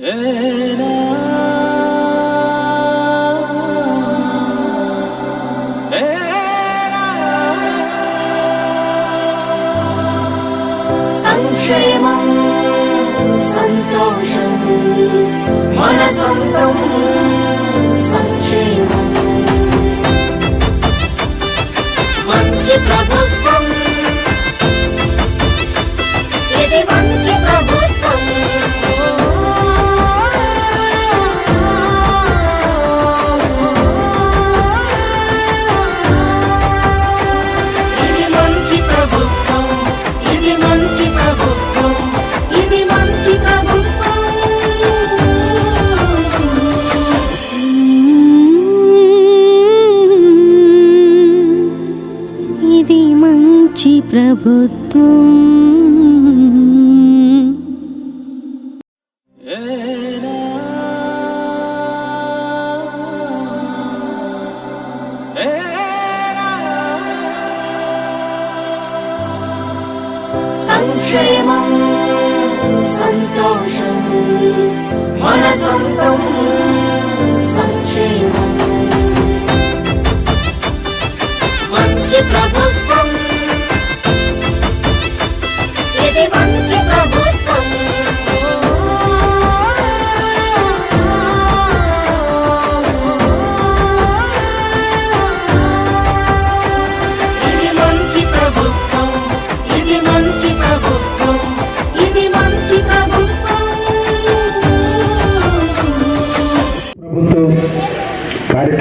Yeah. ప్రభుత్వం.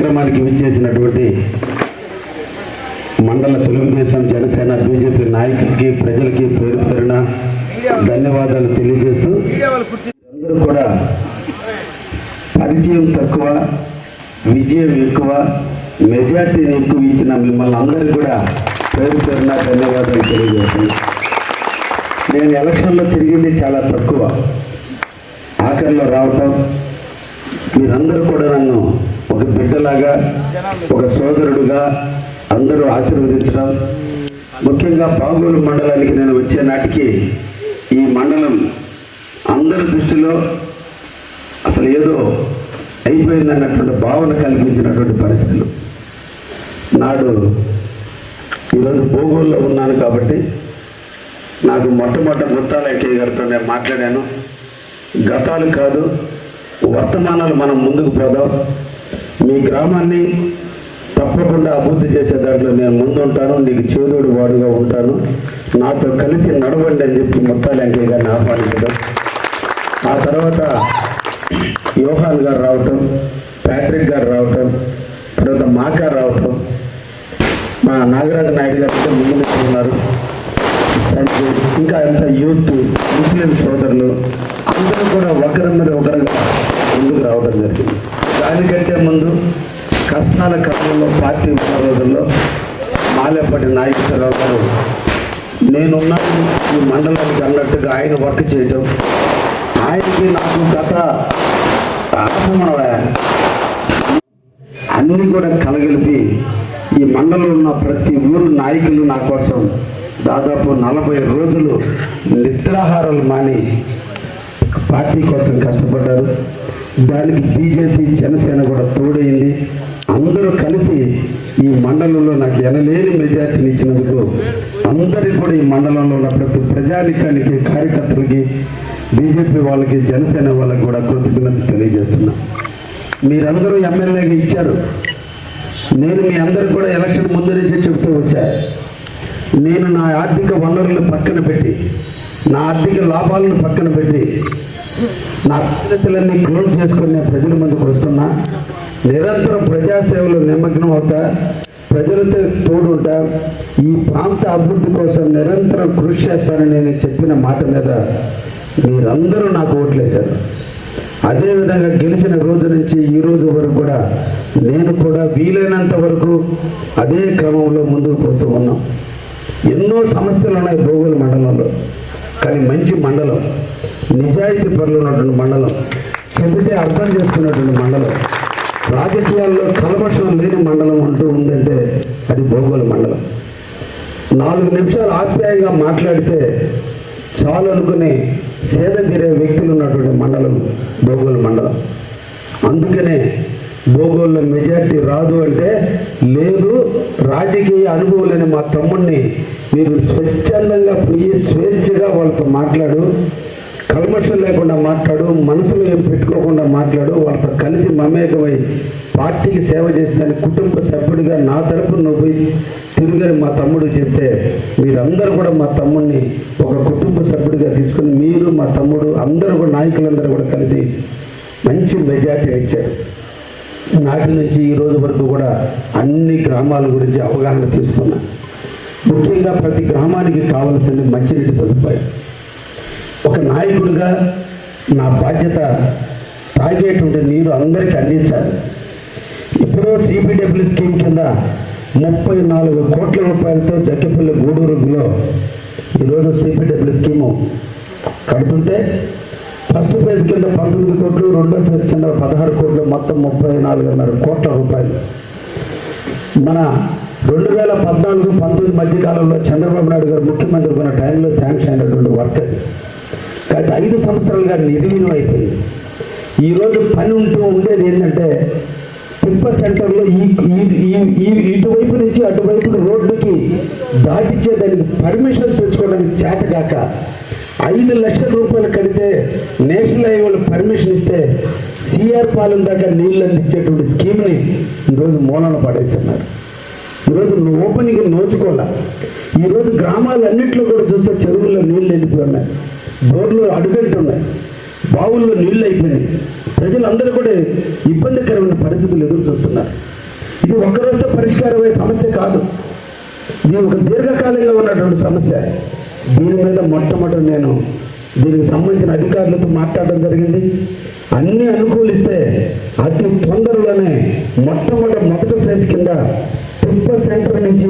కార్యక్రమానికి విచ్చేసినటువంటి మండల తెలుగుదేశం జనసేన బీజేపీ నాయకులకి ప్రజలకి పేరు పేరున ధన్యవాదాలు తెలియజేస్తూ అందరూ కూడా పరిచయం తక్కువ విజయం ఎక్కువ మెజార్టీని ఎక్కువ ఇచ్చిన మిమ్మల్ని అందరికీ కూడా పేరు పేరున ధన్యవాదాలు తెలియజేస్తాను నేను ఎలక్షన్లో తిరిగింది చాలా తక్కువ. ఆఖరిలో రావటం మీరందరూ కూడా నన్ను ఒక బిడ్డలాగా ఒక సోదరుడుగా అందరూ ఆశీర్వదించడం. ముఖ్యంగా పాగోలు మండలానికి నేను వచ్చే నాటికి ఈ మండలం అందరి దృష్టిలో అసలు ఏదో అయిపోయిందన్నటువంటి భావన కల్పించినటువంటి పరిస్థితులు. నాడు ఈరోజు భూగోళలో ఉన్నాను కాబట్టి నాకు మొట్టమొదటి ముత్తాల వెంకయ్య గారితో నేను మాట్లాడాను. గతాలు కాదు వర్తమానాలు మనం ముందుకు పోదాం. మీ గ్రామాన్ని తప్పకుండా అభివృద్ధి చేసే దాంట్లో నేను ముందుంటాను. నీకు చేదోడు వాడుగా ఉంటాను. నాతో కలిసి నడవండి అని చెప్పి ముత్తాలంకయ్య గారిని ఆహ్వానించడం. ఆ తర్వాత యోహాన్ గారు రావటం ప్యాట్రిక్ గారు రావటం తర్వాత మాకా రావటం. మా నాగరాజ నాయుడు గారు అయితే ముందు ఉన్నారు. సంజయ్ ఇంకా అంత యూత్ ముస్లిం సోదరులు అందరూ కూడా ఒకరి మీద ఒకరుగా ముందుకు రావడం జరిగింది. దానికంటే ముందు కష్టాల కాలంలో పార్టీ ఉన్న రోజుల్లో మాలేపటి నాగేశ్వరరావు గారు నేనున్నాను ఈ మండలానికి అన్నట్టుగా ఆయన వర్క్ చేయటం. ఆయనకి నాకు గత అన్నీ కూడా కలగలిపి ఈ మండలంలో ఉన్న ప్రతి ఊరు నాయకులు నా కోసం దాదాపు నలభై రోజులు నిద్రాహారాలు మాని పార్టీ కోసం కష్టపడ్డారు. దానికి బీజేపీ జనసేన కూడా తోడైంది. అందరూ కలిసి ఈ మండలంలో నాకు ఎనలేని మెజార్టీని ఇచ్చినందుకు అందరికీ కూడా ఈ మండలంలో ఉన్న ప్రతి ప్రజానికానికి కార్యకర్తలకి బీజేపీ వాళ్ళకి జనసేన వాళ్ళకి కూడా కృతజ్ఞత తెలియజేస్తున్నా. మీరందరూ ఎమ్మెల్యేగా ఇచ్చారు. నేను మీ అందరికి కూడా ఎలక్షన్ ముందు నుంచే చెబుతూ వచ్చా. నేను నా ఆర్థిక వనరులను పక్కన పెట్టి నా ఆర్థిక లాభాలను పక్కన పెట్టి నా బిజినెస్లన్నీ క్లోజ్ చేసుకుని నేను ప్రజల ముందుకు వస్తున్నా. నిరంతరం ప్రజాసేవలో నిమగ్నం అవుతా ప్రజలతో తోడుంటా ఈ ప్రాంత అభివృద్ధి కోసం నిరంతరం కృషి చేస్తానని నేను చెప్పిన మాట మీద మీరందరూ నాకు ఓట్లేశారు. అదేవిధంగా గెలిచిన రోజు నుంచి ఈ రోజు వరకు కూడా నేను కూడా వీలైనంత వరకు అదే క్రమంలో ముందుకు పోతూ ఉన్నాం. ఎన్నో సమస్యలు ఉన్నాయి భూగోళ మండలంలో కానీ మంచి మండలం. నిజాయితీ పనులు ఉన్నటువంటి మండలం చెబితే అర్థం చేసుకున్నటువంటి మండలం రాజకీయాల్లో కలపక్షం లేని మండలం అంటూ ఉందంటే అది భోగోళ మండలం. నాలుగు నిమిషాలు ఆప్యాయంగా మాట్లాడితే చాలు అనుకుని సేద తీరే వ్యక్తులు ఉన్నటువంటి మండలం భోగోళ మండలం. అందుకనే భోగోల్లో మెజారిటీ రాదు అంటే లేదు రాజకీయ అనుభవం లేని మా తమ్ముడిని మీరు స్వచ్ఛందంగా పోయి స్వేచ్ఛగా వాళ్ళతో మాట్లాడు కల్మషం లేకుండా మాట్లాడు మనసులో ఏం పెట్టుకోకుండా మాట్లాడు వాళ్ళతో కలిసి మమేకమై పార్టీకి సేవ చేసిందని కుటుంబ సభ్యుడిగా నా తరపున నువ్వు పోయి తిరుగని మా తమ్ముడికి చెప్తే మీరందరూ కూడా మా తమ్ముడిని ఒక కుటుంబ సభ్యుడిగా తీసుకుని మీరు మా తమ్ముడు అందరూ కూడా నాయకులందరూ కూడా కలిసి మంచి మెజార్టీ ఇచ్చారు. నాటి నుంచి ఈ రోజు వరకు కూడా అన్ని గ్రామాల గురించి అవగాహన తీసుకున్నా. ముఖ్యంగా ప్రతి గ్రామానికి కావలసింది మంచినీటి సదుపాయం. ఒక నాయకుడిగా నా బాధ్యత తాగేటువంటి నీరు అందరికీ అందించాలి. ఇప్పుడు సిపిడబ్ల్యూ స్కీమ్ కింద ముప్పై నాలుగు కోట్ల రూపాయలతో జక్కిపల్లి గూడూరులో ఈరోజు సిపిడబ్ల్యూ స్కీము కడుతుంటే ఫస్ట్ ఫేజ్ కింద పంతొమ్మిది కోట్లు రెండో ఫేజ్ కింద పదహారు కోట్లు మొత్తం ముప్పై నాలుగున్నర కోట్ల రూపాయలు. మన రెండు వేల పద్నాలుగు పంతొమ్మిది మధ్య కాలంలో చంద్రబాబు నాయుడు గారు ముఖ్యమంత్రి ఉన్న టైంలో శాంక్షన్ అయినటువంటి వర్క్ అది. గత ఐదు సంవత్సరాలుగా నిర్వీనం అయిపోయింది. ఈరోజు పని ఉంటూ ఉండేది ఏంటంటే తిప్ప సెంటర్లో ఈ ఈ- ఇటువైపు నుంచి అటువైపుకి రోడ్డుకి దాటిచ్చే దానికి పర్మిషన్ తెచ్చుకోవడానికి చేతగాక ఐదు లక్షల రూపాయలు కడితే నేషనల్ హైవేలు పర్మిషన్ ఇస్తే సిఆర్ పాలెం దాకా నీళ్ళు అందించేటువంటి స్కీమ్ని ఈరోజు మూలన పడేస్తున్నారు. ఈరోజు నువ్వు ఓపెనింగ్ నోచుకోవాల? ఈరోజు గ్రామాలన్నింటిలో కూడా చూస్తే చెరువుల్లో నీళ్ళు వెళ్ళిపోయి ఉన్నాయి. బోర్లు అడుగంటున్నాయి బావుల్లో నీళ్ళు అయిపోయినాయి ప్రజలందరూ కూడా ఇబ్బందికరమైన పరిస్థితులు ఎదురు చూస్తున్నారు. ఇది ఒక్క రోజుతో పరిష్కారమయ్యే సమస్య కాదు. ఇది ఒక దీర్ఘకాలంగా ఉన్నటువంటి సమస్య. దీని మీద మొట్టమొదటి నేను దీనికి సంబంధించిన అధికారులతో మాట్లాడడం జరిగింది. అన్ని అనుకూలిస్తే అతి తొందరలోనే మొట్టమొదటి మొదటి ప్లేస్ కింద తిప్ప సెంటర్ నుంచి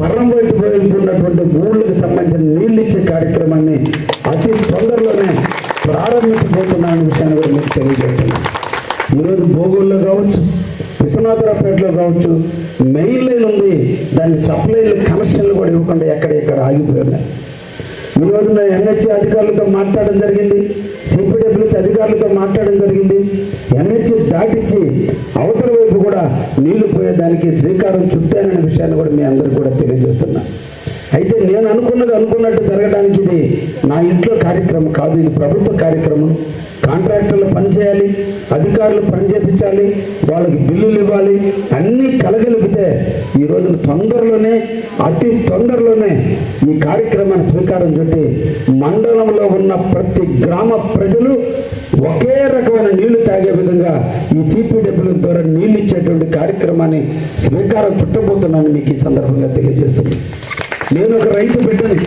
పర్రం వైపు వైపు ఉన్నటువంటి ఊళ్ళకి సంబంధించిన నీళ్ళు ఇచ్చే కార్యక్రమాన్ని అతి తొందరలోనే ప్రారంభించబోతున్నాను విషయాన్ని కూడా మీకు తెలియజేస్తున్నాను. ఈరోజు భోగుల్లో కావచ్చు విశ్వనాథరావుపేటలో కావచ్చు మెయిన్ లైన్ ఉంది. దాని సప్లైలు కనెక్షన్లు కూడా ఇవ్వకుండా ఎక్కడ ఎక్కడ ఆగిపోయి ఉన్నాయి. నేను ఎన్హెచ్ఏ అధికారులతో మాట్లాడడం జరిగింది. సిపిడబ్ల్యూసి అధికారులతో మాట్లాడడం జరిగింది. ఎన్హెచ్ఎస్ దాటించి అవతల వైపు కూడా నీళ్ళు పోయేదానికి శ్రీకారం చుట్టాననే విషయాన్ని కూడా మీ అందరికీ కూడా తెలియజేస్తున్నా. అయితే నేను అనుకున్నది అనుకున్నట్టు జరగడానికి ఇది నా ఇంట్లో కార్యక్రమం కాదు ఇది ప్రభుత్వ కార్యక్రమం. కాంట్రాక్టర్లు పనిచేయాలి అధికారులు పని చేపించాలి వాళ్ళకి బిల్లులు ఇవ్వాలి అన్నీ కలగలిపితే ఈ రోజున తొందరలోనే అతి తొందరలోనే ఈ కార్యక్రమాన్ని స్వీకారం చుట్టి మండలంలో ఉన్న ప్రతి గ్రామ ప్రజలు ఒకే రకమైన నీళ్ళు తాగే విధంగా ఈ సిపిడబ్ల్యూ ద్వారా నీళ్ళు ఇచ్చేటువంటి కార్యక్రమాన్ని స్వీకారం చుట్టబోతున్నాను మీకు ఈ సందర్భంగా తెలియజేస్తున్నాను. నేను ఒక రైతు బిడ్డని.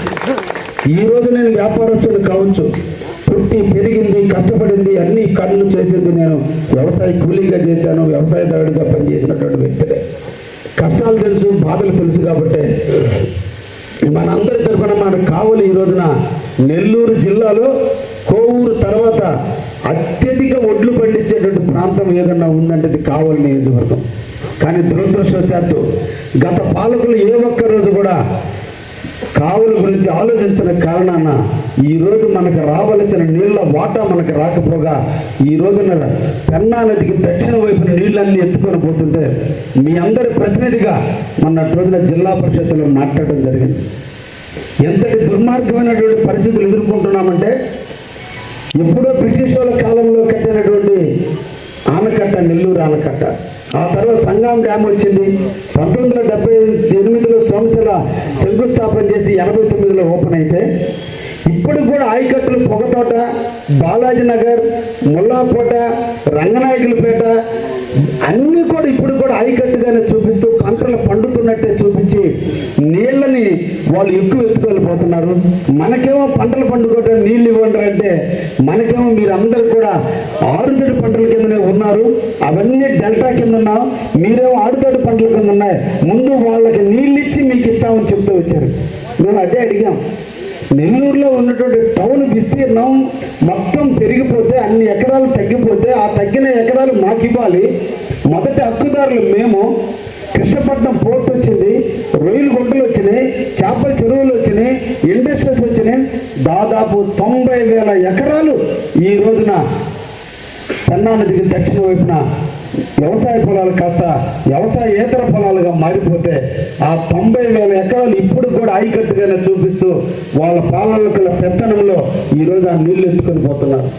ఈ రోజు నేను వ్యాపారస్తుడు కావచ్చు. కష్టపడింది అన్ని కళ్ళు నేను వ్యవసాయ కూలీగా చేశాను వ్యవసాయదారుడిగా పనిచేసినటువంటి వ్యక్తినే. కష్టాలు తెలుసు బాధలు తెలుసు కాబట్టి మనందరి తరఫున మన కావలి ఈ రోజున నెల్లూరు జిల్లాలో కోవూరు తర్వాత అత్యధిక ఒడ్లు పండించేటువంటి ప్రాంతం ఏదన్నా ఉందంటే అది కావలి నియోజకవర్గం. కానీ దురదృష్టవశాత్తు గత పాలకులు ఏ ఒక్క రోజు కూడా కావుల గురించి ఆలోచించిన కారణాన ఈ రోజు మనకు రావలసిన నీళ్ళ వాటా మనకు రాకపోగా ఈ రోజున పెన్నా నదికి దక్షిణ వైపున నీళ్ళన్నీ ఎత్తుకొని పోతుంటే మీ అందరి ప్రతినిధిగా మన రోజున జిల్లా పరిషత్తులో మాట్లాడడం జరిగింది. ఎంతటి దుర్మార్గమైనటువంటి పరిస్థితులు ఎదుర్కొంటున్నామంటే ఎప్పుడో బ్రిటిష్ వాళ్ళ కాలంలో కట్టినటువంటి ఆనకట్ట నెల్లూరు ఆనకట్ట. ఆ తర్వాత సంగం డ్యామ్ వచ్చింది. పంతొమ్మిది వందల డెబ్బై ఎనిమిదిలో సోమశిల శంకుస్థాపన చేసి ఎనభై తొమ్మిదిలో ఓపెన్ అయితే ఇప్పుడు కూడా ఆయకట్టులు పొగతోట బాలాజీ నగర్ ముల్లాకోట రంగనాయకులపేట అన్నీ కూడా ఇప్పుడు కూడా ఆయకట్టుగానే చూపిస్తూ పంటలు పండుతున్నట్టే చూపించి నీళ్ళని వాళ్ళు ఎక్కువ ఎత్తుకెళ్ళిపోతున్నారు మనకేమో పంటలు పండుకోవటం నీళ్ళు ఇవ్వండి అంటే మనకేమో మీరు అందరు కూడా ఆరుతడి పంటల కిందనే ఉన్నారు. అవన్నీ డెల్టా కింద ఉన్నాం. మీరేమో ఆరుతడి పంటల కింద ఉన్నాయి. ముందు వాళ్ళకి నీళ్ళు ఇచ్చి మీకు ఇస్తామని చెప్తూ వచ్చారు. మేము అదే అడిగాం. నెల్లూరులో ఉన్నటువంటి టౌన్ విస్తీర్ణం మొత్తం పెరిగిపోతే అన్ని ఎకరాలు తగ్గిపోతే ఆ తగ్గిన ఎకరాలు మాకు ఇవ్వాలి మొదటి హక్కుదారులు మేము. కృష్ణపట్నం పోర్ట్ వచ్చింది. రొయ్యలు గుంటలు వచ్చినాయి చేపల చెరువులు వచ్చినాయి ఇండస్ట్రీస్ వచ్చినాయి. దాదాపు తొంభై వేల ఎకరాలు ఈ రోజున పెన్నా నదికి దక్షిణ వైపున వ్యవసాయ పొలాలు కాస్త వ్యవసాయేతర పొలాలుగా మారిపోతే ఆ తొంభై వేల ఎకరాలు ఇప్పుడు కూడా ఆయికట్టుగానే చూపిస్తూ వాళ్ళ పాలనకుల పెత్తనంలో ఈరోజు ఆ నీళ్ళు ఎత్తుకొని పోతున్నారు.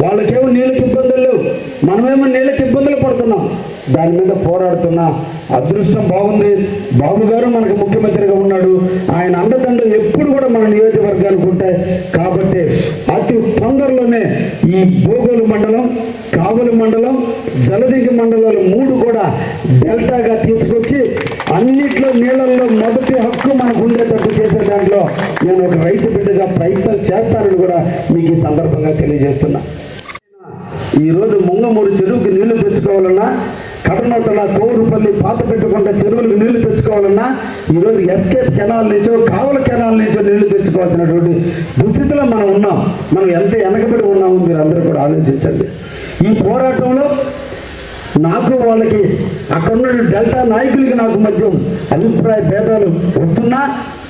వాళ్ళకేమో నీళ్ళకి ఇబ్బందులు లేవు. మనమేమో నీళ్ళకి ఇబ్బందులు పడుతున్నాం. దాని మీద పోరాడుతున్నా అదృష్టం బాగుంది. బాబు గారు మనకు ముఖ్యమంత్రిగా ఉన్నాడు. ఆయన అండదండలు ఎప్పుడు కూడా మన నియోజకవర్గానికి ఉంటాయి. కాబట్టి అతి తొందరలోనే ఈ భూగోలు మండలం కావలి మండలం జలదిగి మండలాలు మూడు కూడా డెల్టాగా తీసుకొచ్చి అన్నిట్లో నీళ్ళల్లో మొదటి హక్కు మనకు ఉండేటట్టు చేసే దాంట్లో నేను ఒక రైతు బిడ్డగా ప్రయత్నం చేస్తానని కూడా మీకు ఈ సందర్భంగా తెలియజేస్తున్నా. ఈరోజు ముంగమూరు చెరువుకి నీళ్ళు తెచ్చుకోవాలన్నా కటనోతల కోరుపల్లి పాత పెట్టుకుంట చెరువులకు నీళ్ళు తెచ్చుకోవాలన్నా ఈరోజు ఎస్కేప్ కెనాల్ నుంచో కావల కెనాల్ నుంచో నీళ్ళు తెచ్చుకోవాల్సినటువంటి దుస్థితిలో మనం ఉన్నాం. మనం ఎంత వెనకబడి ఉన్నామో మీరు అందరూ కూడా ఆలోచించండి. ఈ పోరాటంలో నాకు వాళ్ళకి అక్కడ డెల్టా నాయకులకి నాకు మధ్య అభిప్రాయ భేదాలు వస్తున్నా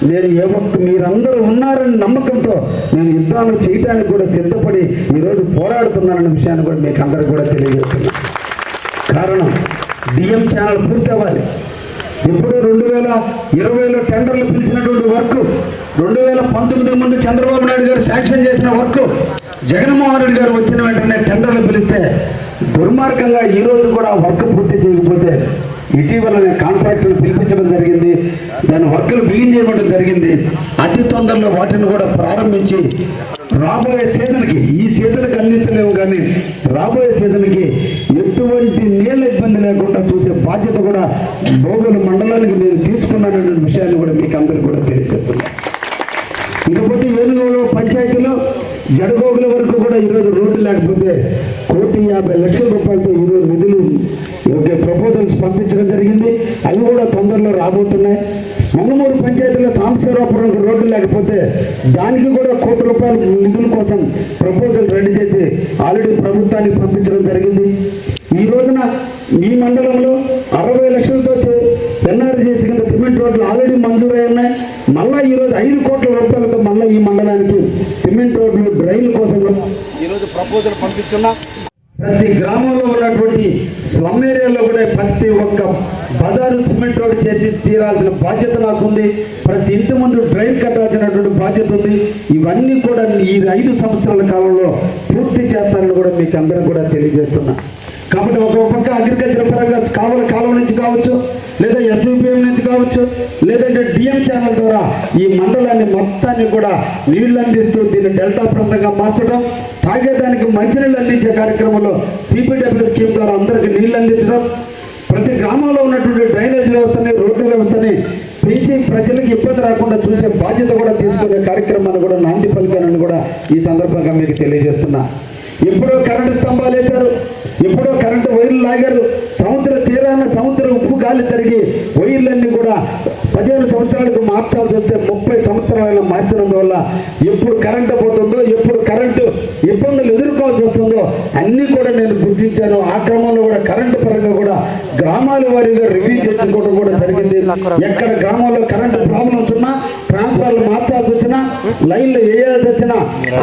నేను ఏ ఒక్క మీరందరూ ఉన్నారని నమ్మకంతో నేను యుద్ధాలు చేయటానికి కూడా సిద్ధపడి ఈరోజు పోరాడుతున్నానన్న విషయాన్ని కూడా మీకు అందరికి కూడా తెలియజేస్తున్నా. కారణం డిఎం ఛానల్ పూర్తి అవ్వాలి ఇప్పుడు రెండు వేల ఇరవైలో టెండర్లు పిలిచినటువంటి వర్క్ రెండు వేల పంతొమ్మిది ముందు చంద్రబాబు నాయుడు గారు శాంక్షన్ చేసిన వర్క్ జగన్మోహన్ రెడ్డి గారు వచ్చిన వెంటనే టెండర్లు పిలిస్తే దుర్మార్గంగా ఈరోజు కూడా ఆ వర్క్ పూర్తి చేయకపోతే ఇటీవల నేను కాంట్రాక్టులు పిలిపించడం జరిగింది. దాని వర్కులు బిగిన్ చేయడం జరిగింది. అతి తొందరలో వాటిని కూడా ప్రారంభించి రాబోయే సీజన్కి ఈ సీజన్కి అందించలేము కానీ రాబోయే సీజన్కి ఎటువంటి నీళ్ళ ఇబ్బంది లేకుండా చూసే బాధ్యత కూడా భోగుల మండలానికి నేను తీసుకున్నానటువంటి విషయాన్ని కూడా మీకు అందరికీ కూడా తెలియజేస్తున్నాను. ఇకపోతే ఏనుగులో పంచాయతీలో జడగోగుల వరకు కూడా ఈరోజు రోడ్డు లేకపోతే యాభై లక్షల రూపాయలతో ఈరోజు నిధులు ప్రపోజల్స్ పంపించడం జరిగింది. అవి కూడా తొందరలో రాబోతున్నాయి. మంగమూరు పంచాయతీలో సాంబశివరాపురం రోడ్డు లేకపోతే దానికి కూడా కోటి రూపాయల నిధుల కోసం ప్రపోజల్ రెడీ చేసి ఆల్రెడీ ప్రభుత్వానికి పంపించడం జరిగింది. ఈ రోజున ఈ మండలంలో అరవై లక్షలతో ఎన్ఆర్జీసీ కింద సిమెంట్ రోడ్లు ఆల్రెడీ మంజూరై ఉన్నాయి. మళ్ళా ఈ రోజు ఐదు కోట్ల రూపాయలతో మళ్ళీ ఈ మండలానికి సిమెంట్ రోడ్లు డ్రైన్ కోసం ఈరోజు ప్రపోజల్ పంపించున్నాం. ప్రతి గ్రామంలో ఉన్నటువంటి స్లమ్ ఏరియాలో కూడా ప్రతి ఒక్క బజారు సిమెంట్ రోడ్ చేసి తీరాల్సిన బాధ్యత నాకుంది. ప్రతి ఇంటి ముందు డ్రైన్ కట్టాల్సినటువంటి బాధ్యత ఉంది. ఇవన్నీ కూడా ఈ ఐదు సంవత్సరాల కాలంలో పూర్తి చేస్తానని కూడా మీకు అందరం కూడా తెలియజేస్తున్నా. కాబట్టి ఒక పక్క అగ్రికల్చర్ పరంగా కావల కాలం నుంచి కావచ్చు లేదా ఎస్విపిఎం నుంచి కావచ్చు లేదంటే డిఎం ఛానల్ ద్వారా ఈ మండలాన్ని మొత్తాన్ని కూడా నీళ్ళు అందిస్తూ దీన్ని డెల్టా ప్రాంతంగా మార్చడం తాగేదానికి మంచినీళ్ళు అందించే కార్యక్రమంలో సిపిడబ్ల్యూ స్కీమ్ ద్వారా అందరికీ నీళ్ళు అందించడం ప్రతి గ్రామంలో ఉన్నటువంటి డ్రైనేజ్ వ్యవస్థని రోడ్డు వ్యవస్థని పెంచి ప్రజలకు ఇబ్బంది రాకుండా చూసే బాధ్యత కూడా తీసుకునే కార్యక్రమాన్ని కూడా నాంది పలికానని కూడా ఈ సందర్భంగా మీకు తెలియజేస్తున్నా. ఎప్పుడో కరెంటు స్తంభాలు వేశారు ఎప్పుడో కరెంటు వైర్లు లాగారు. సముద్ర తీరాన సముద్ర ఉప్పు గాలి తరిగి వైర్లన్నీ కూడా పదిహేను సంవత్సరాలకు మార్చాల్సి వస్తే ముప్పై సంవత్సరాలైనా మార్చినందువల్ల ఎప్పుడు కరెంటు పోతుందో ఎప్పుడు కరెంటు ఇబ్బందులు ఎదుర్కోవాల్సి వస్తుందో అన్నీ కూడా నేను గుర్తించాను. ఆ క్రమంలో కూడా కరెంటు పరంగా కూడా గ్రామాల వారీగా రివ్యూ చేసుకోవడం కూడా జరిగింది. ఎక్కడ గ్రామాల్లో కరెంటు ప్రాబ్లమ్స్ ఉన్నా ట్రాన్స్ఫార్మర్లు మార్చాల్సి వచ్చినా లైన్లు వేయాల్సి వచ్చినా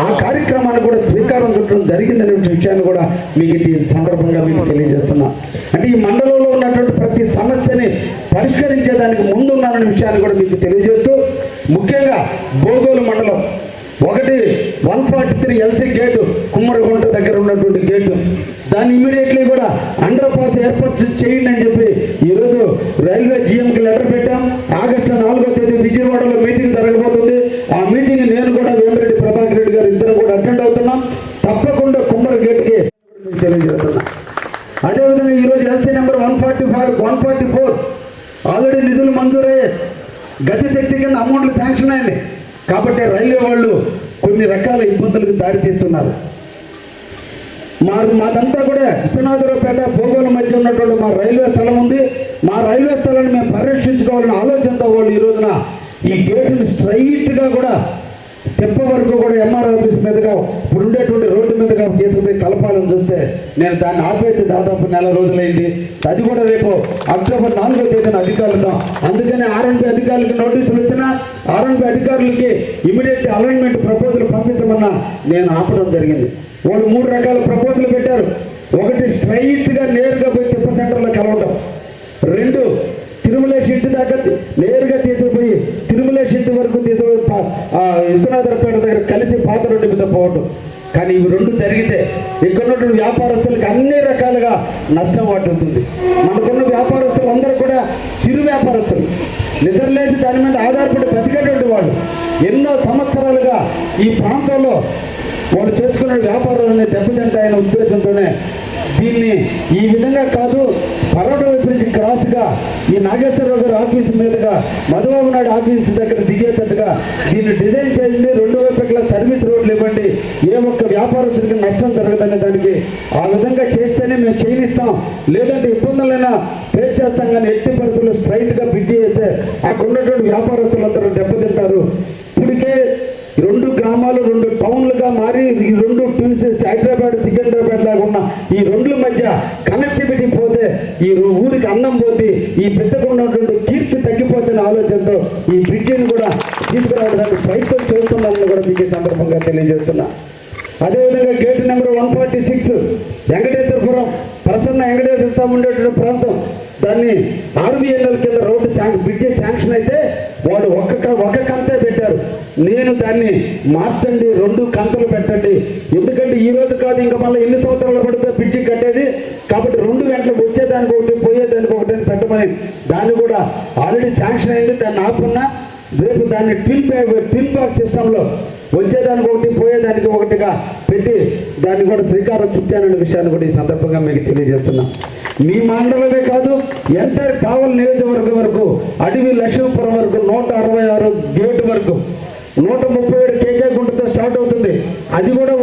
ఆ కార్యక్రమాన్ని కూడా స్వీకారం చుట్టడం జరిగిందనే విషయాన్ని కూడా మీకు ఈ సందర్భంగా మీకు తెలియజేస్తున్నా. అంటే ఈ మండలంలో ఉన్నటువంటి ప్రతి సమస్యని పరిష్కరించేదానికి ముందున్నాననే విషయాన్ని కూడా మీకు తెలియజేస్తూ ముఖ్యంగా బోగోలు మండలం ఒకటి one forty three LC gate Kummaragunta దగ్గర ఉన్నటువంటి గేటు. దాన్ని ఇమీడియట్లీ కూడా అండర్ పాస్ ఏర్పాటు చేయండి అని చెప్పి ఈరోజు రైల్వే జీఎంకి లెటర్ పెట్టాం. ఆగస్టు నాలుగో తేదీ విజయవాడలో మీటింగ్ జరగబోతుంది. ఆ మీటింగ్ నేను కూడా వేమిరెడ్డి ప్రభాకర్ రెడ్డి గారు ఇద్దరు కూడా అటెండ్ అవుతున్నాం. తప్పకుండా కుమ్మర గేట్కి తెలియజేస్తున్నాం. అదేవిధంగా ఈరోజు LC number one forty five one forty four already నిధులు మంజూరయ్యాయి గతిశక్తి కింద అమౌంట్లు శాంక్షన్ అయింది. కాబట్టి రైల్వే వాళ్ళు కొన్ని రకాల ఇబ్బందులకు దారితీస్తున్నారు మా మాదంతా కూడా విశ్వనాథరావుపేట భోగోల మధ్య ఉన్నటువంటి మా రైల్వే స్థలం ఉంది. మా రైల్వే స్థలాన్ని మేము పరిరక్షించుకోవాలని ఆలోచనతో వాళ్ళు ఈ రోజున ఈ గేటును స్ట్రైట్గా కూడా తెప్ప వరకు కూడా ఎంఆర్ ఆఫీస్ మీదుగా ఇప్పుడు ఉండేటువంటి రోడ్డు మద్దతుగా తీసుకుపోయి కలపాలని చూస్తే నేను దాన్ని ఆపేసి దాదాపు నెల రోజులైంది. అది కూడా రేపు అక్టోబర్ నాలుగో తేదీన అధికారులతో. అందుకని ఆర్ఎన్పి అధికారులకు నోటీసులు ఇచ్చిన ఆర్ఎన్పి అధికారులకి ఇమీడియట్ అలైన్మెంట్ ప్రపోజల్ పంపించమన్నా నేను ఆపడం జరిగింది. వాళ్ళు మూడు రకాల ప్రపోజలు పెట్టారు. ఒకటి స్ట్రైట్గా నేరుగా పోయి తిప్ప సెంటర్లో కలవటం. రెండు తిరుమల షెడ్డు దాకా నేరుగా తీసుకుపోయి తిరుమల షెడ్డు వరకు తీసుకుపోయి విశ్వనాథరపేట దగ్గర కలిసి పాత మీద పోవటం. కానీ ఇవి రెండు ఇక్కడ ఉన్నటువంటి వ్యాపారస్తులకు అన్ని రకాలుగా నష్టం వాటిల్తుంది మనకున్న వ్యాపారస్తులు అందరూ కూడా చిరు వ్యాపారస్తులు. నిద్రలేసి దాని మీద ఆధారపడి బతికేటువంటి వాళ్ళు ఎన్నో సంవత్సరాలుగా ఈ ప్రాంతంలో వాళ్ళు చేసుకునే వ్యాపారాలని దెబ్బతింటాయనే ఉద్దేశంతోనే దీన్ని ఈ విధంగా కాదు పరోడ వైపు నుంచి క్రాస్గా ఈ నాగేశ్వరరావు గారు ఆఫీస్ మీదుగా మధుబాబు నాయుడు ఆఫీస్ దగ్గర దిగేటట్టుగా దీన్ని డిజైన్ చేయండి రెండు వైపులా సర్వీస్ రోడ్లు ఇవ్వండి ఏ ఒక్క వ్యాపారస్తుడికి నష్టం జరగదనే దానికి ఆ విధంగా చేస్తేనే మేము చేయనిస్తాం. లేదంటే ఇబ్బందులైనా ఫేస్ చేస్తాం కానీ ఎట్టి పరిస్థితుల్లో స్ట్రైట్గా బ్రిడ్జి చేస్తే అక్కడ ఉన్నటువంటి వ్యాపారస్తులందరూ దెబ్బతింటారు. ఇప్పటికే రెండు గ్రామాలు రెండు టౌన్లుగా మారి ఈ రెండు ట్విన్స్ హైదరాబాద్ సికింద్రాబాద్ లాగా ఉన్న ఈ రెండుల మధ్య కనెక్టివిటీ పోతే ఈ ఊరికి అన్నం పోతే ఈ పెద్దకున్నటువంటి కీర్తి తగ్గిపోతున్న ఆలోచనతో ఈ బ్రిడ్జిని కూడా తీసుకురావడానికి ప్రయత్నం చేస్తున్నామని కూడా మీకు ఈ సందర్భంగా తెలియజేస్తున్నా. అదేవిధంగా gate number one forty six Venkateswarapuram Prasanna Venkateswara Swamy ఉండేటువంటి ప్రాంతం. దాన్ని ఆర్బీఎన్ఎల్ కింద రోడ్డు శాంక్ బ్రిడ్జి శాంక్షన్ అయితే వాళ్ళు ఒక్క క- ఒక కంతే నేను దాన్ని మార్చండి రెండు కంతలు పెట్టండి. ఎందుకంటే ఈ రోజు కాదు ఇంకా మళ్ళీ ఎన్ని సంవత్సరాలు పడితే పిచ్చి కట్టేది? కాబట్టి రెండు గంటలు వచ్చేదానికి ఒకటి పోయేదానికి ఒకటి అని పెట్టమని దాన్ని కూడా ఆల్రెడీ శాంక్షన్ అయింది దాన్ని ఆపున్నా. రేపు దాన్ని ట్విన్ పే- ట్విన్ బాక్స్ సిస్టంలో వచ్చేదానికి ఒకటి పోయేదానికి ఒకటిగా పెట్టి దాన్ని కూడా శ్రీకారం చుట్టానన్న విషయాన్ని కూడా ఈ సందర్భంగా మీకు తెలియజేస్తున్నా. మీ మండలమే కాదు ఎంత కావల్ నియోజకవర్గం వరకు అడవి లక్ష్మీపురం వరకు నూట అరవై ఆరు గేట్ వరకు నూట ముప్పై ఏడు కేకే గుంటతో స్టార్ట్ అవుతుంది. అది కూడా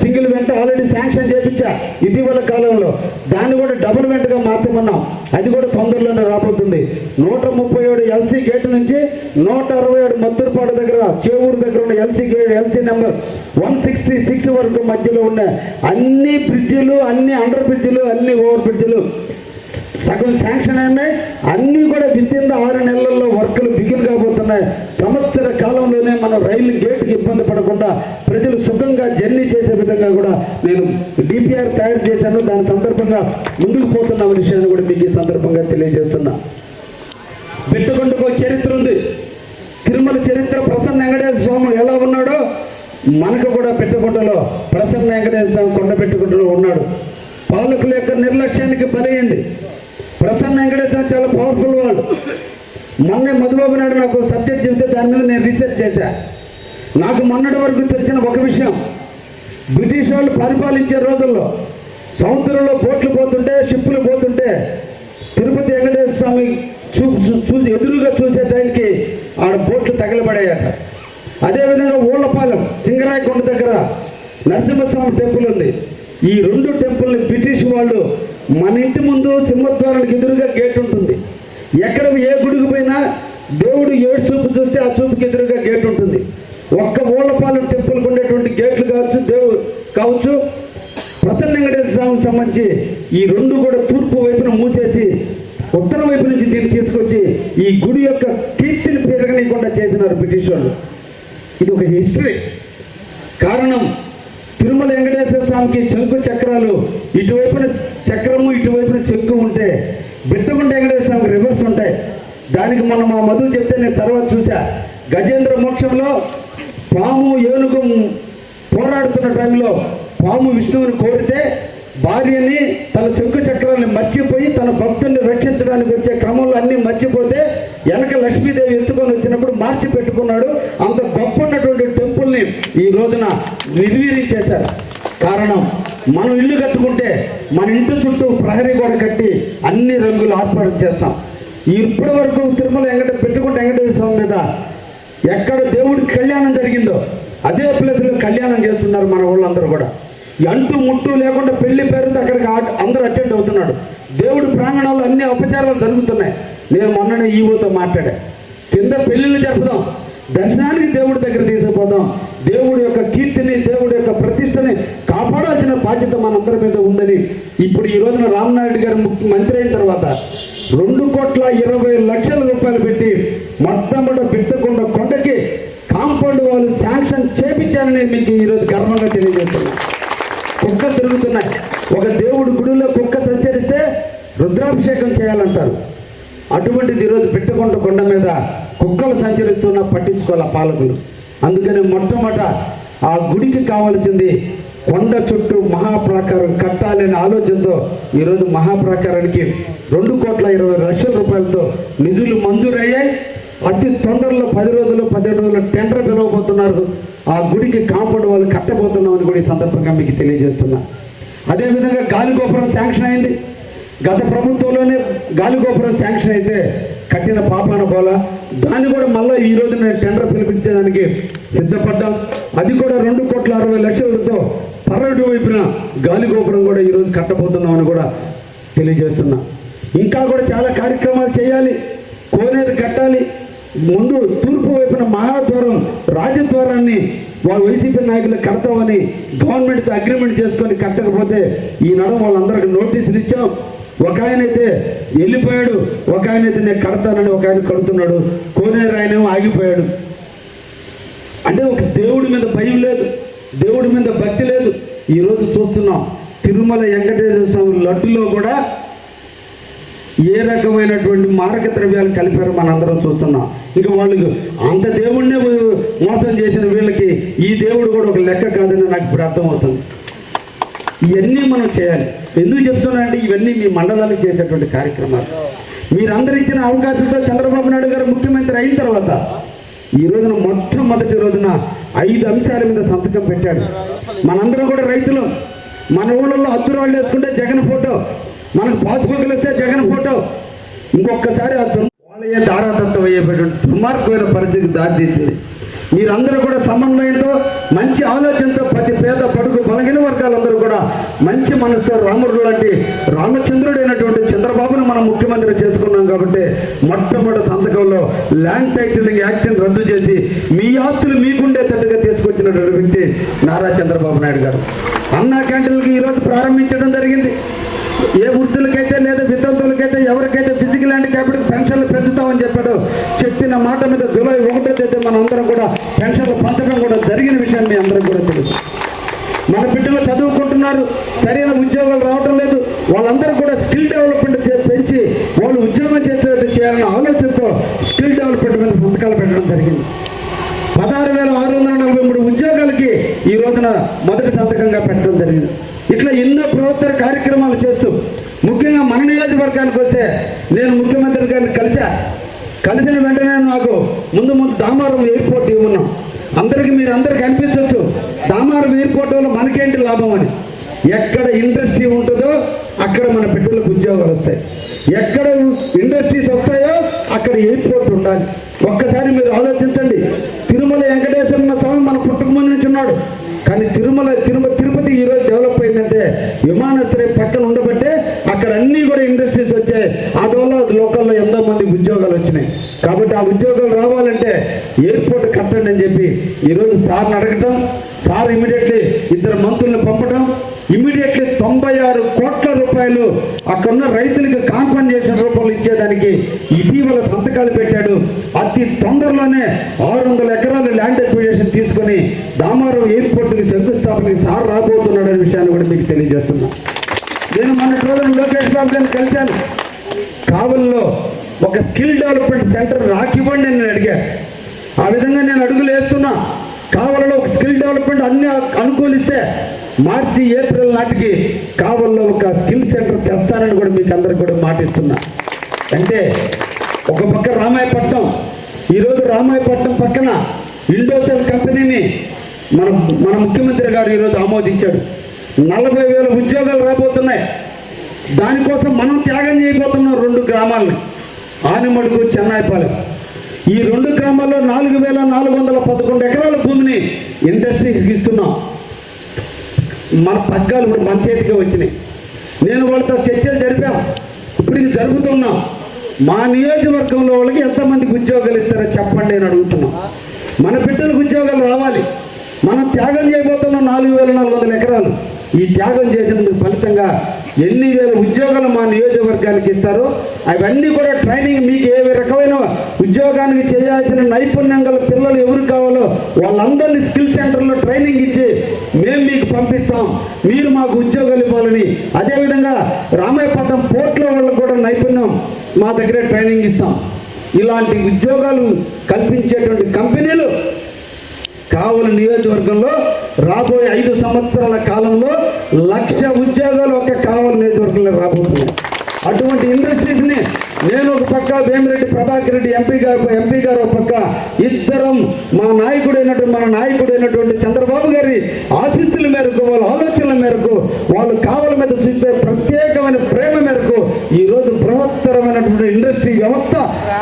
సింగిల్ వెంట ఆల్రెడీ శాంక్షన్ చేపించా ఇటీవల కాలంలో. దాన్ని కూడా డబుల్ వెంటగా మార్చమన్నాం. అది కూడా తొందరలోనే రాబోతుంది. నూట ముప్పై ఏడు ఎల్సీ గేట్ నుంచి నూట అరవై ఏడు మద్దూరుపాడు దగ్గర చేవూరు దగ్గర ఉన్న LC gate LC number one sixty six వరకు మధ్యలో ఉన్న అన్ని బ్రిడ్జిలు అన్ని అండర్ బ్రిడ్జిలు అన్ని ఓవర్ బ్రిడ్జిలు సగం శాంక్షన్ అయినాయి. అన్నీ కూడా విత్ ఇన్ ద ఆరు నెలల్లో వర్కులు బిగిన్ కాబోతున్నాయి. మనం రైలు గేట్కి ఇబ్బంది పడకుండా ప్రజలు సుఖంగా జర్నీ చేసే విధంగా కూడా నేను డిపిఆర్ తయారు చేశాను. దాని సందర్భంగా ముందుకు పోతున్న విషయాన్ని కూడా మీకు ఈ సందర్భంగా తెలియజేస్తున్నా. బిడ్డకొండకు ఒక చరిత్ర ఉంది. తిరుమల చరిత్ర ప్రసన్న వెంకటేశ్వర స్వామి ఎలా ఉన్నాడో మనకు కూడా పెట్టుకుంటలో ప్రసన్న వెంకటేశ్వర స్వామి కొండ పెట్టుకుంటలో ఉన్నాడు. పాలకుల యొక్క నిర్లక్ష్యానికి బలైంది. ప్రసన్న వెంకటేశ్వర స్వామి చాలా పవర్ఫుల్ వాళ్ళు మొన్నే మధుబాబు నాయుడు నాకు సబ్జెక్ట్ చెబితే దాని మీద నేను రీసెర్చ్ చేశా. నాకు మొన్నటి వరకు తెలిసిన ఒక విషయం. బ్రిటిష్ వాళ్ళు పరిపాలించే రోజుల్లో సముద్రంలో బోట్లు పోతుంటే షిప్పులు పోతుంటే తిరుపతి వెంకటేశ్వర స్వామి చూ చూ- చూసి ఎదురుగా చూసే టైంకి ఆడ బోట్లు తగలబడాయట. అదేవిధంగా ఊళ్ళపాలెం సింగరాయకొండ దగ్గర నరసింహస్వామి టెంపుల్ ఉంది. ఈ రెండు టెంపుల్ని బ్రిటిష్ వాళ్ళు మన ఇంటి ముందు సింహద్వారానికి ఎదురుగా గేట్ ఉంటుంది. ఎక్కడ ఏ గుడికి పోయినా దేవుడు ఏడు చూపు చూస్తే ఆ చూపుకి ఎదురుగా గేట్ ఉంటుంది. ఒక్క ఊళ్ళపాలెం టెంపుల్కి ఉండేటువంటి గేట్లు కావచ్చు దేవుడు కావచ్చు. ప్రసన్న వెంకటేశ్వర స్వామికి సంబంధించి ఈ రెండు కూడా తూర్పు వైపున మూసేసి ఉత్తరం వైపు నుంచి దీన్ని తీసుకొచ్చి ఈ గుడి యొక్క కీర్తిని పెరగనీయకుండా చేసినారు బ్రిటిష్ వాళ్ళు. ఇది ఒక హిస్టరీ కారణం తిరుమల వెంకటేశ్వర స్వామికి చెంకు చక్రాలు ఇటువైపున చక్రము ఇటువైపున చెక్కు ఉంటే బిట్టుకుంటే వెంకటేశ్వర రివర్స్ ఉంటాయి. దానికి మొన్న మా మధు చెప్తే నేను తర్వాత చూసా గజేంద్ర మోక్షంలో పాము ఏనుగు పోరాడుతున్న టైంలో పాము విష్ణువుని కోరితే భార్యని తన శంకు చక్రాన్ని మర్చిపోయి తన భక్తుల్ని రక్షించడానికి వచ్చే క్రమంలో అన్నీ మర్చిపోతే వెనక లక్ష్మీదేవి ఎత్తుకొని వచ్చినప్పుడు మార్చి పెట్టుకున్నాడు. అంత గొప్ప ఉన్నటువంటి టెంపుల్ని ఈ రోజున నిర్వీర్యం చేశారు. కారణం మనం ఇల్లు కట్టుకుంటే మన ఇంటి చుట్టూ ప్రహరీ గోడ కట్టి అన్ని రంగులు ఏర్పాటు చేస్తాం. ఇప్పటి వరకు తిరుమల వెంకట పెట్టుకుంటే వెంకటేశ్వర స్వామి మీద ఎక్కడ దేవుడికి కళ్యాణం జరిగిందో అదే ప్లేస్లో కళ్యాణం చేస్తున్నారు మన వాళ్ళందరూ కూడా. అంటూ ముట్టు లేకుండా పెళ్ళి పేరుతో అక్కడికి ఆ- అందరూ అటెండ్ అవుతున్నాడు. దేవుడి ప్రాంగణంలో అన్ని ఉపచారాలు జరుగుతున్నాయి. నేను మొన్ననే ఈవోతో మాట్లాడా. కింద పెళ్ళిళ్ళు జరుపుదాం. దర్శనానికి దేవుడి దగ్గర తీసుకుపోదాం. దేవుడి యొక్క కీర్తిని దేవుడి యొక్క ప్రతిష్టని బాధ్యత మనందరి మీద ఉందని ఇప్పుడు ఈ రోజున రామ్నాయుడు గారు మంత్రి అయిన తర్వాత రెండు కోట్ల ఇరవై లక్షల రూపాయలు పెట్టి మొట్టమొదటి పెట్టకుండా కొండకి కాంపౌండ్ వాళ్ళు శాంక్షన్ చేపించారని మీకు ఈరోజు గర్వంగా తెలియజేస్తున్నాను కుక్కలు తిరుగుతున్నాయి. ఒక దేవుడి గుడిలో కుక్క సంచరిస్తే రుద్రాభిషేకం చేయాలంటారు. అటువంటిది ఈరోజు పెట్టకుండా కొండ మీద కుక్కలు సంచరిస్తున్నా పట్టించుకోవాలి పాలకులు. అందుకని మొట్టమొదట ఆ గుడికి కావాల్సింది కొండ చుట్టూ మహాప్రాకారం కట్టాలనే ఆలోచనతో ఈరోజు మహాప్రాకారానికి రెండు కోట్ల ఇరవై లక్షల రూపాయలతో నిధులు మంజూరయ్యాయి. అతి తొందరలో పది రోజులు పదిహేను రోజులు టెండర్ పిలవబోతున్నారు. ఆ గుడికి కాంపౌండ్ వాళ్ళు కట్టబోతున్నామని కూడా ఈ సందర్భంగా మీకు తెలియజేస్తున్నా. అదేవిధంగా గాలిగోపురం శాంక్షన్ అయింది. గత ప్రభుత్వంలోనే గాలిగోపురం శాంక్షన్ అయితే కట్టిన పాపాన పోల దాన్ని కూడా మళ్ళీ ఈ రోజు నేను టెండర్ పిలిపించేదానికి సిద్ధపడ్డాం. అది కూడా రెండు కోట్ల అరవై లక్షలతో పర్వటి వైపున గాలిగోపురం కూడా ఈరోజు కట్టబోతున్నామని కూడా తెలియజేస్తున్నా. ఇంకా కూడా చాలా కార్యక్రమాలు చేయాలి కోనేరు కట్టాలి ముందు తూర్పు వైపున మహాద్వారం రాజద్వారాన్ని వాళ్ళు వైసీపీ నాయకులు కడతామని గవర్నమెంట్తో అగ్రిమెంట్ చేసుకొని కట్టకపోతే ఈనాడు వాళ్ళందరికీ నోటీసులు ఇచ్చాం. ఒక ఆయన అయితే వెళ్ళిపోయాడు ఒక ఆయన అయితే నేను కడతానని ఒక ఆయన కడుతున్నాడు కోనేరు ఆయనేమో ఆగిపోయాడు. అంటే ఒక దేవుడి మీద భయం లేదు దేవుడి మీద భక్తి లేదు. ఈరోజు చూస్తున్నాం తిరుమల వెంకటేశ్వర స్వామి లడ్డులో కూడా ఏ రకమైనటువంటి మారక ద్రవ్యాలు కలిపారో మనందరం చూస్తున్నాం. ఇంకా వాళ్ళకు అంత దేవుడినే మోసం చేసిన వీళ్ళకి ఈ దేవుడు కూడా ఒక లెక్క కాదని నాకు ఇప్పుడు అర్థమవుతుంది. ఇవన్నీ మనం చేయాలి. ఎందుకు చెప్తున్నా అంటే ఇవన్నీ మీ మండలాలు చేసేటువంటి కార్యక్రమాలు. మీరందరూ ఇచ్చిన అవకాశంతో చంద్రబాబు నాయుడు గారు ముఖ్యమంత్రి అయిన తర్వాత ఈ రోజున మొట్టమొదటి రోజున ఐదు అంశాల మీద సంతకం పెట్టాడు. మనందరం కూడా రైతులు. మన ఊళ్ళల్లో అద్దురాళ్ళు వేసుకుంటే జగన్ ఫోటో. మనకు పాస్బుక్లు వస్తే జగన్ ఫోటో. ఇంకొకసారి ఆ దుర్ దారాదత్తం అయ్యేటువంటి దుర్మార్గమైన పరిస్థితికి దారితీసింది. మీరందరూ కూడా సమన్వయంతో మంచి ఆలోచనతో ప్రతి పేద పడుగు బలగిన వర్గాలందరూ కూడా మంచి మనసుతో రాముడు లాంటి రామచంద్రుడైనటువంటి చంద్రబాబును మనం ముఖ్యమంత్రి చేసుకున్నాం కాబట్టి సందర్భంలో ల్యాండ్ టైటిలింగ్ యాక్ట్ని రద్దు చేసి మీ ఆస్తులు మీకుండేటట్టుగా తీసుకొచ్చినటువంటి వ్యక్తి నారా చంద్రబాబు నాయుడు గారు. అన్నా క్యాంటీన్లకు ఈరోజు ప్రారంభించడం జరిగింది. ఏ వృద్ధులకైతే లేదా వితంతులకైతే ఎవరికైతే ఫిజికల్ హ్యాండిక్యాప్డ్ పెన్షన్లు పెంచుతామని చెప్పాడు చెప్పిన మాట మీద జూలై ఒకటో తేదీ మనం అందరం కూడా పెన్షన్లు పంచడం కూడా జరిగిన విషయం మీ అందరం కూడా తెలుసు. మన బిడ్డలు చదువుకుంటున్నారు సరైన ఉద్యోగాలు రావటం లేదు. వాళ్ళందరూ కూడా స్కిల్ డెవలప్మెంట్ చే- వాళ్ళు ఉద్యోగం చేసేటట్టు చేయాలన్న ఆలోచనతో స్కిల్ డెవలప్మెంట్ మీద సంతకాలు పెట్టడం జరిగింది. పదహారు వేల ఆరు వందల నలభై మూడు ఉద్యోగాలకి ఈ రోజున మొదటి సంతకంగా పెట్టడం జరిగింది. ఇట్లా ఎన్నో ప్రభుత్వ కార్యక్రమాలు చేస్తూ ముఖ్యంగా మన నియోజకవర్గానికి వస్తే నేను ముఖ్యమంత్రి గారిని కలిసా. కలిసిన వెంటనే నాకు ముందు ముందు దామారం ఎయిర్పోర్ట్ ఇవ్వన్నాం అందరికీ మీరు అందరికి అనిపించవచ్చు దామారం ఎయిర్పోర్ట్ వల్ల మనకేంటి లాభం అని. ఎక్కడ ఇండస్ట్రీ ఉంటుందో అక్కడ మన బిడ్డలకు ఉద్యోగాలు వస్తాయి. ఎక్కడ ఇండస్ట్రీస్ వస్తాయో అక్కడ ఎయిర్పోర్ట్ ఉండాలి. ఒక్కసారి మీరు ఆలోచించండి. తిరుమల వెంకటేశ్వర స్వామి మన పుట్టుక ముందు నుంచి ఉన్నాడు. కానీ తిరుమల తిరుమల తిరుపతి ఈరోజు డెవలప్ అయిందంటే విమానాశ్రయం పక్కన ఉండబట్టే అక్కడ అన్నీ కూడా ఇండస్ట్రీస్ వచ్చాయి. అందువల్ల లోకల్లో ఎంతో మంది ఉద్యోగాలు వచ్చినాయి. కాబట్టి ఆ ఉద్యోగాలు రావాలంటే ఎయిర్పోర్ట్ కట్టండి అని చెప్పి ఈరోజు సార్ని అడగటం సార్ ఇమీడియట్లీ ఇద్దరు మంత్రులను పంపడం ఇమీడియట్లీ తొంభై ఆరు కోట్ల రూపాయలు అక్కడున్న రైతులకు కాంపన్సేషన్ రూపంలో ఇచ్చేదానికి ఇటీవల సంతకాలు పెట్టాడు. అతి తొందరలోనే ఆరు వందల ఎకరాలు ల్యాండ్ అక్విజేషన్ తీసుకుని దామారం ఎయిర్పోర్ట్కి శంకుస్థాపనకి సార్ రాబోతున్నాడు అనే విషయాన్ని కూడా మీకు తెలియజేస్తున్నా. నేను మొన్న రోజున లోకేష్ బాబు గారిని కలిశాను. కావల్లో ఒక స్కిల్ డెవలప్మెంట్ సెంటర్ రాకివ్వండి నేను అడిగా. ఆ విధంగా నేను అడుగులు వేస్తున్నా. కావలలో ఒక స్కిల్ డెవలప్మెంట్ అన్ని అనుకూలిస్తే మార్చి ఏప్రిల్ నాటికి కావల్లో ఒక స్కిల్ సెంటర్ తెస్తానని కూడా మీకు అందరికి కూడా మాటిస్తున్నా. అంటే ఒక పక్క రామాయపట్నం ఈరోజు రామాయపట్నం పక్కన ఇండోసెల్ కంపెనీని మన మన ముఖ్యమంత్రి గారు ఈరోజు ఆమోదించాడు. నలభై వేల ఉద్యోగాలు రాబోతున్నాయి. దానికోసం మనం త్యాగం చేయబోతున్నాం రెండు గ్రామాలని. ఆనిమడుగు చెన్నాయిపాలెం. ఈ రెండు గ్రామాల్లో నాలుగు వేల నాలుగు వందల పదకొండు ఎకరాల భూమిని ఇండస్ట్రీస్కి ఇస్తున్నాం. మన పగ్గాలు ఇప్పుడు మన చేతికి వచ్చినాయి. నేను వాళ్ళతో చర్చలు జరిపాం. ఇప్పటికి జరుపుతున్నాం. మా నియోజకవర్గంలో వాళ్ళకి ఎంతమందికి ఉద్యోగాలు ఇస్తారో చెప్పండి అని అడుగుతున్నాం. మన బిడ్డలకు ఉద్యోగాలు రావాలి. మనం త్యాగం చేయబోతున్నాం నాలుగు వేల నాలుగు వందల ఎకరాలు. ఈ త్యాగం చేసినందుకు ఫలితంగా ఎన్ని వేల ఉద్యోగాలు మా నియోజకవర్గానికి ఇస్తారో అవన్నీ కూడా ట్రైనింగ్ మీకు ఏ రకమైన ఉద్యోగానికి చేయాల్సిన నైపుణ్యం గల పిల్లలు ఎవరు కావాలో వాళ్ళందరినీ స్కిల్ సెంటర్లో ట్రైనింగ్ ఇచ్చి మేము మీకు పంపిస్తాం. మీరు మాకు ఉద్యోగాలు ఇవ్వాలని. అదేవిధంగా రామాయపట్నం పోర్ట్లో వాళ్ళకు కూడా నైపుణ్యం మా దగ్గరే ట్రైనింగ్ ఇస్తాం. ఇలాంటి ఉద్యోగాలు కల్పించేటువంటి కంపెనీలు కావలి నియోజకవర్గంలో రాబోయే ఐదు సంవత్సరాల కాలంలో లక్ష ఉద్యోగాలు ఒక కావలి నియోజకవర్గంలో రాబోతున్నాయి. అటువంటి ఇండస్ట్రీస్ని నేను ఒక పక్క భీమిరెడ్డి ప్రభాకర్ రెడ్డి ఎంపీ గారు ఎంపీ గారు ఒక పక్క ఇద్దరం మా నాయకుడైనటువంటి మన నాయకుడైనటువంటి చంద్రబాబు గారి ఆశీస్సుల మేరకు వాళ్ళ ఆలోచనల మేరకు వాళ్ళు కావల మీద చూపే ప్రత్యేకమైన ప్రేమ మేరకు ఈరోజు బృహత్తరమైనటువంటి ఇండస్ట్రీ వ్యవస్థ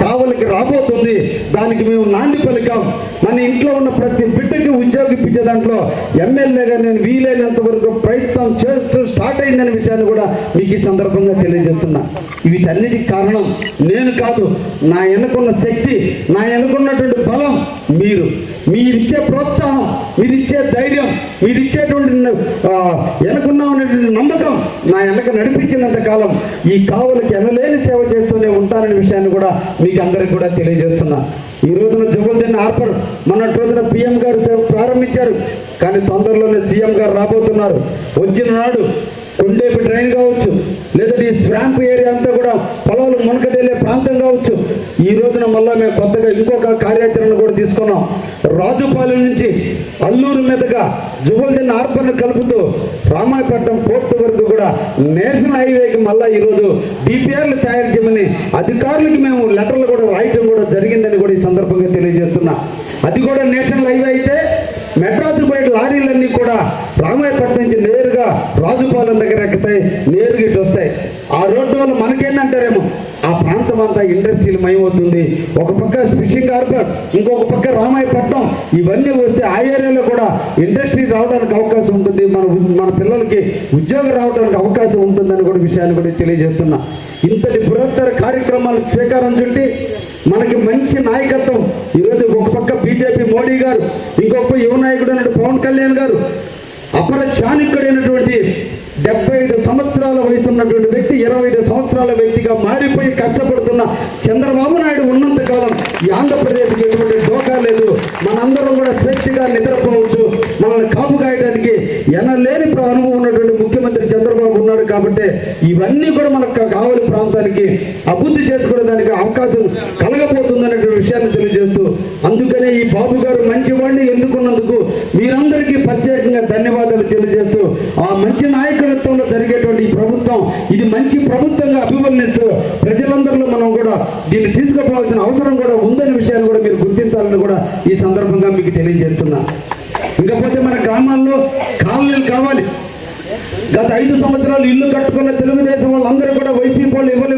కావలికి రాబోతుంది. దానికి మేము నాంది పలికాం. మన ఇంట్లో ఉన్న ప్రతి బిడ్డకి ఉద్యోగం ఇప్పించే దాంట్లో ఎమ్మెల్యేగా నేను వీలైనంత వరకు ప్రయత్నం చేస్తూ స్టార్ట్ అయిందనే విషయాన్ని కూడా మీకు ఈ సందర్భంగా తెలియజేస్తున్నా. వీటన్నిటికి కారణం నేను కాదు నా వెనుకున్న శక్తి నా వెనుకున్నటువంటి బలం మీరు. మీరిచ్చే ప్రోత్సాహం మీరిచ్చే ధైర్యం మీరిచ్చేటువంటి ఆ, ఉన్నటువంటి నమ్మకం నా వెనక నడిపించినంత కాలం ఈ కావులకి ఎనలేని సేవ చేస్తూనే ఉంటాననే విషయాన్ని కూడా మీకు అందరికి కూడా తెలియజేస్తున్నా. ఈ రోజున జగల్దిన్ ఆర్పర్ మొన్నటి రోజున పిఎం గారు సేవ ప్రారంభించారు కానీ తొందరలోనే సీఎం గారు రాబోతున్నారు. వచ్చిన నాడు కొండేపు డ్రైన్ కావచ్చు లేదంటే ఈ స్వాంప్ ఏరియా అంతా కూడా పొలాలు మునకదేలే ప్రాంతం కావచ్చు. ఈ రోజున మళ్ళా మేము కొత్తగా ఇంకొక కార్యాచరణ కూడా తీసుకున్నాం. రాజుపాలెం నుంచి అల్లూరు మీదుగా జుబల్దిన్ హార్బర్ను కలుపుతూ రామాయపట్నం పోర్టు వరకు కూడా నేషనల్ హైవేకి మళ్ళా ఈరోజు డిపిఆర్లు తయారు చేయమని అధికారులకి మేము లెటర్లు కూడా రాయటం కూడా జరిగిందని కూడా ఈ సందర్భంగా తెలియజేస్తున్నా. అది కూడా నేషనల్ హైవే అయితే మెడ్రాసు బయట లారీలన్నీ కూడా రామాయపట్నం నుంచి నేరుగా రాజుపాలెం దగ్గర ఎక్కుతాయి నేరుగా ఇటు వస్తాయి. ఆ రోడ్డు వల్ల మనకేందంటారేమో? ఆ ప్రాంతం అంతా ఇండస్ట్రీలు మయమవుతుంది. ఒక పక్క ఫిషింగ్ హార్బర్ ఇంకొక పక్క రామాయపట్నం. ఇవన్నీ వస్తే ఆ ఏరియాలో కూడా ఇండస్ట్రీ రావడానికి అవకాశం ఉంటుంది. మన మన పిల్లలకి ఉద్యోగం రావడానికి అవకాశం ఉంటుందని కూడా విషయాన్ని కూడా తెలియజేస్తున్నా. ఇంతటి బృహత్తర కార్యక్రమాలకు స్వీకారం చుట్టి మనకి మంచి నాయకత్వం. ఈరోజు ఒక పక్క బీజేపీ మోడీ గారు ఇంకొక యువ నాయకుడు అయినటువంటి పవన్ కళ్యాణ్ గారు అపర చాణిక్యుడైనటువంటి డెబ్బై ఐదు సంవత్సరాల వయసు ఉన్నటువంటి వ్యక్తి ఇరవై ఐదు సంవత్సరాల వ్యక్తిగా మారిపోయి కష్టపడుతున్న చంద్రబాబు నాయుడు ఉన్నంత కాలం ఈ ఆంధ్రప్రదేశ్కి ఎటువంటి డోకా లేదు. మనందరం కూడా స్వేచ్ఛగా నిద్రపోవచ్చు. మనల్ని కాపు కాయడానికి ఎనలేని అనుభవం ఉన్నటువంటి ముఖ్యమంత్రి చంద్రబాబు ఉన్నాడు కాబట్టి ఇవన్నీ కూడా మనకు కావలి ప్రాంతానికి అభివృద్ధి చేసుకోవడం అవకాశం కలగబోతుందనేటువంటి విషయాన్ని తెలియజేస్తూ అందుకనే ఈ బాబు గారు మంచివాడిని ఎన్నుకున్నందుకు మీరందరికీ ప్రత్యేకంగా ధన్యవాదాలు తెలియజేస్తూ ఆ మంచి నాయకత్వంలో జరిగేటువంటి ఈ ప్రభుత్వం ఇది మంచి ప్రభుత్వంగా అభివర్ణిస్తూ ప్రజలందరిలో మనం కూడా దీన్ని తీసుకుపోవాల్సిన అవసరం కూడా ఉందనే విషయాన్ని కూడా మీరు గుర్తించాలని కూడా ఈ సందర్భంగా మీకు తెలియజేస్తున్నా ఇంకపోతే మన గ్రామాల్లో కాలనీలు కావాలి గత ఐదు సంవత్సరాలు ఇల్లు కట్టుకున్న తెలుగుదేశం వాళ్ళందరూ కూడా వైసీపీ వాళ్ళు ఇవ్వలు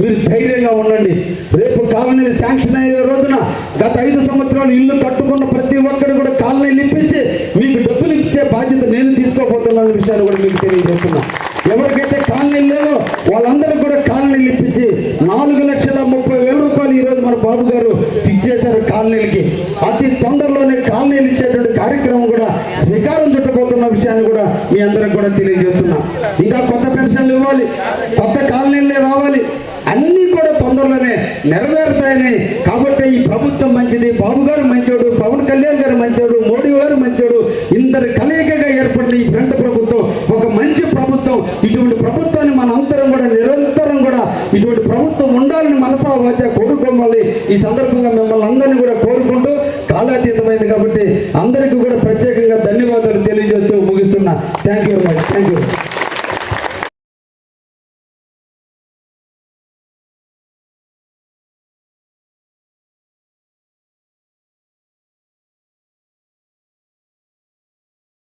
మీరు ధైర్యంగా ఉండండి. రేపు కాలనీలు శాంక్షన్ అయ్యే రోజున గత ఐదు సంవత్సరాలు ఇల్లు కట్టుకున్న ప్రతి ఒక్కరు కూడా కాలనీలు ఇప్పించి మీకు డబ్బులు ఇచ్చే బాధ్యత నేను తీసుకోబోతున్నాను విషయాన్ని కూడా మీకు తెలియజేస్తున్నా. ఎవరికైతే కాలనీలు లేవో వాళ్ళందరూ కూడా కాలనీలు ఇప్పించి నాలుగు లక్షల ముప్పై వేల రూపాయలు ఈరోజు మన బాబు గారు ఫిక్స్ చేశారు కాలనీలకి అతి తొందరలోనే కాలనీలు ఇచ్చేటువంటి కార్యక్రమం కూడా స్వీకారం చుట్టబోతున్న విషయాన్ని కూడా మీ అందరికి కూడా తెలియజేస్తున్నా